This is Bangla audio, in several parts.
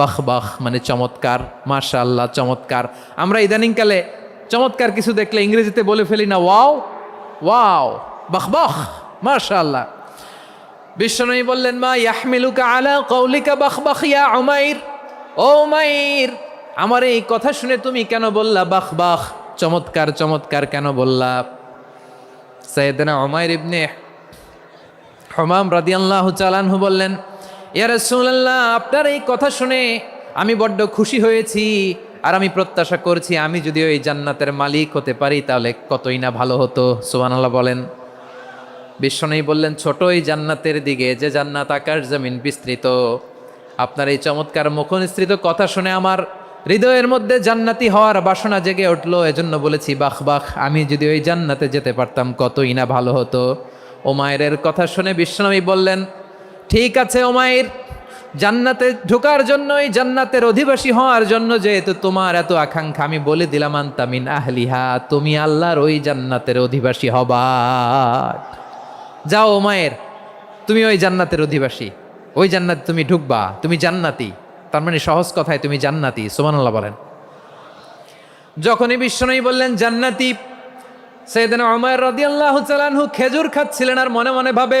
বাহ বাহ মানে চমৎকার মাশা আল্লাহ চমৎকার। আমরা ইদানিংকালে চমৎকার কিছু দেখলে ইংরেজিতে বলে ফেলি না, ওয়াও ওয়াও, বাহ বাহ মাশা আল্লাহ বিশ্বনবী বললেন, মা ইয়াহমিলুকা আলা কৌলিকা বাহ বাহ, ইয়া উমাইর? ও উমাইর, আমার এই কথা শুনে তুমি কেন বললা বাহ বাহ, চমৎকার চমৎকার কেন বললা? সৈয়দনা উমাইর ইবনে হমাম রাদিয়াল্লাহু চালানহু বললেন ইয়া রাসূলুল্লাহ, আপনার এই কথা শুনে আমি বড্ড খুশি হয়েছি আর আমি প্রত্যাশা করছি আমি যদি ওই জান্নাতের মালিক হতে পারি তাহলে কতই না ভালো হতো, সুবহানাল্লাহ বলেন। বিশ্বনবী বললেন ছোট এই জান্নাতের দিকে, যে জান্নাত আকাশ জমিন বিস্তৃত। আপনার এই চমৎকার মুখনিস্তৃত কথা শুনে আমার হৃদয়ের মধ্যে জান্নাতি হওয়ার বাসনা জেগে উঠল। এজন্য বলেছি, বাহ বাহ, আমি যদি ওই জান্নাতে যেতে পারতাম কতই না ভালো হতো। ওমায়ের কথা শুনে বিশ্বনবী বললেন ঠিক আছে ওমায়ের জান্নাতে ঢোকার জন্য এই জান্নাতের অধিবাসী হওয়ার জন্য যেহেতু তোমার এত আকাঙ্ক্ষা, আমি বলে দিলাম আন্তামিন আহলিহা, তুমি আল্লাহর ওই জান্নাতের অধিবাসী হবা। যাও ওমায়ের তুমি ওই জান্নাতের অধিবাসী, ওই জান্নাত তুমি ঢুকবা, তুমি জান্নাতি। তার মানে সহজ কথায় তুমি জান্নাতি সুমানাল্লাহ বলেন। যখনই বিশ্বনবী বললেন, জান্নাতি, সেদিন অমর রদিয়াল্লাহ চালানহু খেজুর খাচ্ছিলেন আর মনে মনে ভাবে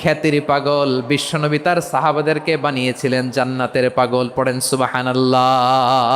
খ্যাতির পাগল। বিশ্বনবী তার সাহাবাদেরকে বানিয়েছিলেন জান্নাতের পাগল। পড়েন সুবাহান আল্লাহ